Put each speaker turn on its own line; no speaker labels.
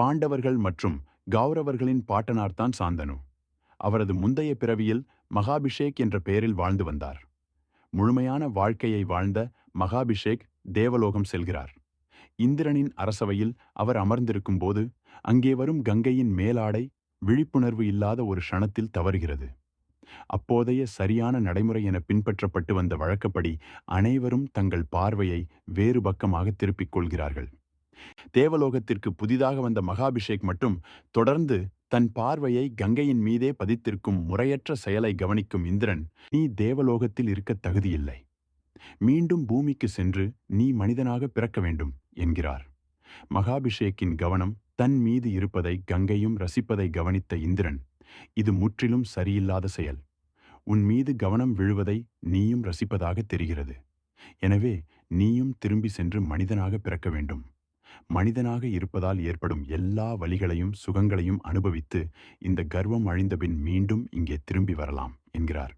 பாண்டவர்கள் மற்றும் கௌரவர்களின் பாட்டனார்தான் சாந்தனு. அவரது முந்தைய பிறவியில் மகாபிஷேக் என்ற பெயரில் வாழ்ந்து வந்தார். முழுமையான வாழ்க்கையை வாழ்ந்த மகாபிஷேக் தேவலோகம் செல்கிறார். இந்திரனின் அரசவையில் அவர் அமர்ந்திருக்கும் போது அங்கே வரும் கங்கையின் மேலாடை விழிப்புணர்வு இல்லாத ஒரு க்ஷணத்தில் தவறுகிறது. அப்போதைய சரியான நடைமுறை என பின்பற்றப்பட்டு வந்த வழக்கப்படி அனைவரும் தங்கள் பார்வையை வேறு பக்கமாக திருப்பிக் கொள்கிறார்கள். தேவலோகத்திற்கு புதிதாக வந்த மகாபிஷேக் மட்டும் தொடர்ந்து தன் பார்வையை கங்கையின் மீதே பதித்திருக்கும் முறையற்ற செயலை கவனிக்கும் இந்திரன் நீ தேவலோகத்தில் இருக்க தகுதியில்லை. மீண்டும் பூமிக்கு சென்று நீ மனிதனாக பிறக்க வேண்டும் என்கிறார். மகாபிஷேக்கின் கவனம் தன் மீது இருப்பதை கங்கையும் ரசிப்பதை கவனித்த இந்திரன் இது முற்றிலும் சரியில்லாத செயல். உன் மீது கவனம் விழுவதை நீயும் ரசிப்பதாக தெரிகிறது. எனவே நீயும் திரும்பி சென்று மனிதனாக பிறக்க வேண்டும். மனிதனாக இருப்பதால் ஏற்படும் எல்லா வழிகளையும் சுகங்களையும் அனுபவித்து இந்த கர்வம் அழிந்தபின் மீண்டும் இங்கே திரும்பி வரலாம் என்கிறார்.